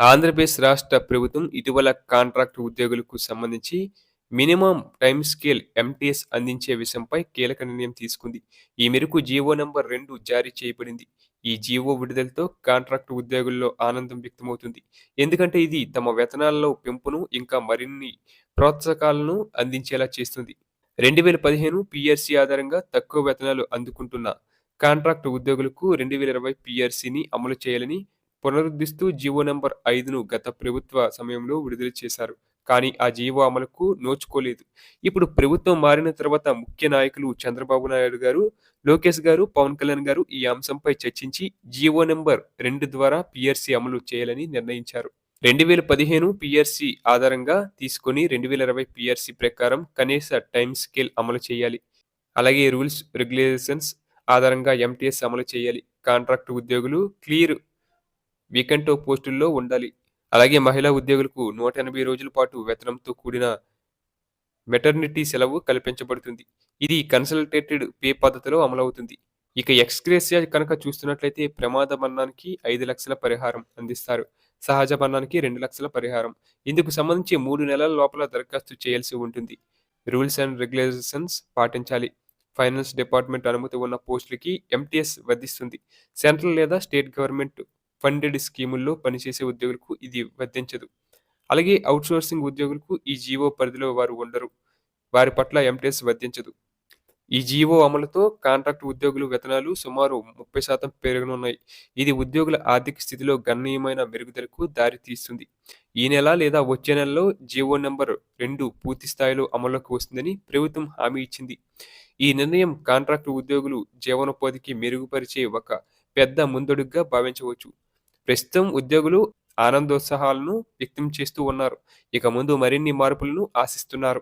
ఆంధ్రప్రదేశ్ రాష్ట్ర ప్రభుత్వం ఇటీవల కాంట్రాక్ట్ ఉద్యోగులకు సంబంధించి మినిమం టైమ్ స్కేల్ ఎంటీఎస్ అందించే విషయంపై కీలక నిర్ణయం తీసుకుంది. ఈ మేరకు జీవో నంబర్ రెండు జారీ చేయబడింది. ఈ జీవో విడుదలతో కాంట్రాక్ట్ ఉద్యోగుల్లో ఆనందం వ్యక్తమవుతుంది. ఎందుకంటే ఇది తమ వేతనాల్లో పెంపును ఇంకా మరిన్ని ప్రోత్సాహకాలను అందించేలా చేస్తుంది. రెండు వేల పదిహేను పిఆర్సీ ఆధారంగా తక్కువ వేతనాలు అందుకుంటున్న కాంట్రాక్ట్ ఉద్యోగులకు రెండు వేల ఇరవై పిఆర్సీని అమలు చేయాలని పునరుద్ధరిస్తూ జీవో నంబర్ ఐదును గత ప్రభుత్వ సమయంలో విడుదల చేశారు. కానీ ఆ జీవో అమలుకు నోచుకోలేదు. ఇప్పుడు ప్రభుత్వం మారిన తర్వాత ముఖ్య నాయకులు చంద్రబాబు నాయుడు గారు లోకేష్ గారు పవన్ కళ్యాణ్ గారు ఈ అంశంపై చర్చించి జీవో నెంబర్ రెండు ద్వారా పిఆర్సీ అమలు చేయాలని నిర్ణయించారు. రెండు వేల పదిహేను పిఆర్సీ ఆధారంగా తీసుకొని రెండు వేల ఇరవై పిఆర్సీ ప్రకారం కనీస టైం స్కేల్ అమలు చేయాలి. అలాగే రూల్స్ రెగ్యులేషన్స్ ఆధారంగా ఎంటీఎస్ అమలు చేయాలి. కాంట్రాక్ట్ ఉద్యోగులు క్లియర్ వీకెంటో పోస్టుల్లో ఉండాలి. అలాగే మహిళా ఉద్యోగులకు నూట ఎనభై రోజుల పాటు వేతనంతో కూడిన మెటర్నిటీ సెలవు కల్పించబడుతుంది. ఇది కన్సల్టేటెడ్ పే పద్ధతిలో అమలవుతుంది. ఇక ఎక్స్గ్రేసియా కనుక చూస్తున్నట్లయితే ప్రమాద మరణానికి ఐదు లక్షల పరిహారం అందిస్తారు. సహజ మరణానికి రెండు లక్షల పరిహారం. ఇందుకు సంబంధించి మూడు నెలల లోపల దరఖాస్తు చేయాల్సి ఉంటుంది. రూల్స్ అండ్ రెగ్యులేషన్స్ పాటించాలి. ఫైనాన్స్ డిపార్ట్మెంట్ అనుమతి ఉన్న పోస్టులకి ఎంటీఎస్ వర్ధిస్తుంది సెంట్రల్ లేదా స్టేట్ గవర్నమెంట్ ఫండెడ్ స్కీముల్లో పనిచేసే ఉద్యోగులకు ఇది వర్తించదు. అలాగే అవుట్సోర్సింగ్ ఉద్యోగులకు ఈ జీవో పరిధిలో వారు ఉండరు. వారి పట్ల ఎంటీఎస్ వర్తించదు. ఈ జీవో అమలుతో కాంట్రాక్ట్ ఉద్యోగుల వేతనాలు సుమారు ముప్పై శాతం పెరగనున్నాయి. ఇది ఉద్యోగుల ఆర్థిక స్థితిలో గణనీయమైన మెరుగుదలకు దారి తీస్తుంది ఈ నెల లేదా వచ్చే నెలలో జీవో నెంబర్ రెండు పూర్తి స్థాయిలో అమల్లోకి వస్తుందని ప్రభుత్వం హామీ ఇచ్చింది. ఈ నిర్ణయం కాంట్రాక్ట్ ఉద్యోగులు జీవనోపాధికి మెరుగుపరిచే ఒక పెద్ద ముందడుగ్గా భావించవచ్చు. ప్రస్తుతం ఉద్యోగులు ఆనందోత్సాహాలను వ్యక్తం చేస్తూ ఉన్నారు. ఇక ముందు మరిన్ని మార్పులను ఆశిస్తున్నారు.